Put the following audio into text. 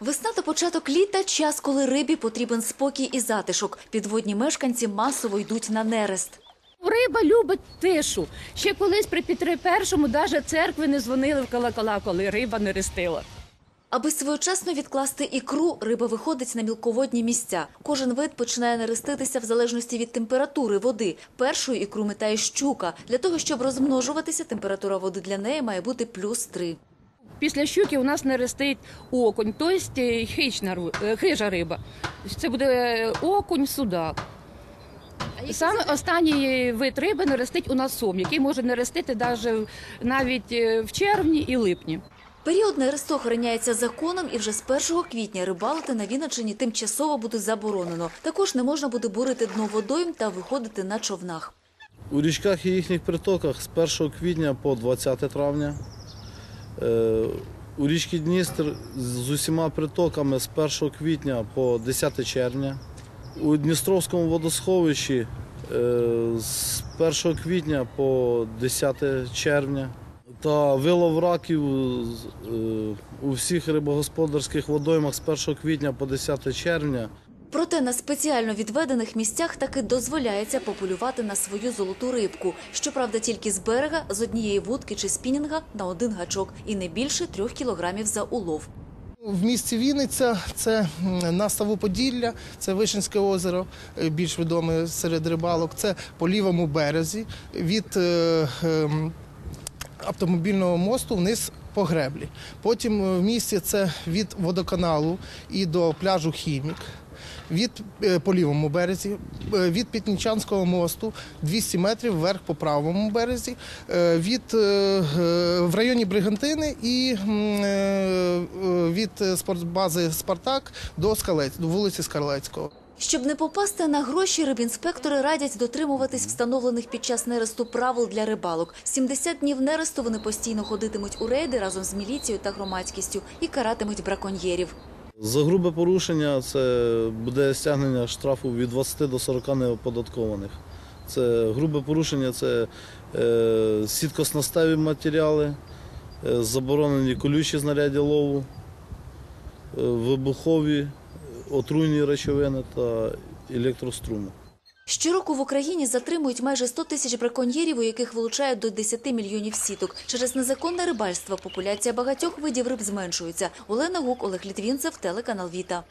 Весна та початок літа – час, коли рибі потрібен спокій і затишок. Підводні мешканці масово йдуть на нерест. Риба любить тишу. Ще колись при Петре Першому навіть церкви не дзвонили в колокола, коли риба не рестила. Аби своєчасно відкласти ікру, риба виходить на мілководні місця. Кожен вид починає нереститися в залежності від температури води. Першою ікру метає щука. Для того, щоб розмножуватися, температура води для неї має бути плюс 3. Після щуки у нас не рестить окунь, тобто е, хищна ру- е, хижа риба. Це буде е, окунь, судак. Саме останній вид риби не рестить у нас сом, який може не рестити навіть в червні і липні. Період нересту охороняється законом, і вже з 1 квітня рибалити на Вінниччині тимчасово буде заборонено. Також не можна буде бурити дно водойм та виходити на човнах. У річках і їхніх притоках з 1 квітня по 20 травня. Е, У річці Дністр з усіма притоками з 1 квітня по 10 червня. У Дністровському водосховищі е, з 1 квітня по 10 червня. Та вилов раків е, у всіх рибогосподарських водоймах з 1 квітня по 10 червня. Проте на спеціально відведених місцях таки дозволяється пополювати на свою золоту рибку. Щоправда, тільки з берега, з однієї вудки чи спінінга на один гачок і не більше трьох кілограмів за улов. В місті Вінниця це наставу Поділля, це Вишинське озеро, е, більш відоме серед рибалок. Це по лівому березі від е, ем, автомобільного мосту вниз по греблі. Потім е, в місті це від водоканалу і до пляжу Хімік. Від е, по лівому березі, е, від Пітнічанського мосту 200 метрів вверх по правому березі, е, від в районі Бригантини і від спортбази Спартак до Скалець, до вулиці Скалецького. Щоб не попасти на гроші, рибінспектори радять дотримуватись встановлених під час нересту правил для рибалок. 70 днів нересту вони постійно ходитимуть у рейди разом з міліцією та громадськістю і каратимуть браконьєрів. За грубе порушення це буде стягнення штрафу від 20 до 40 неоподаткованих. Це грубе порушення, це е, сіткоснастеві матеріали, е, заборонені колючі знаряддя лову, е, вибухові, отруйні речовини та електроструму. Щороку в Україні затримують майже 100 тисяч браконьєрів, у яких вилучають до 10 мільйонів сіток. Через незаконне рибальство популяція багатьох видів риб зменшується. Олена Гук, Олег Літвінцев, телеканал Віта.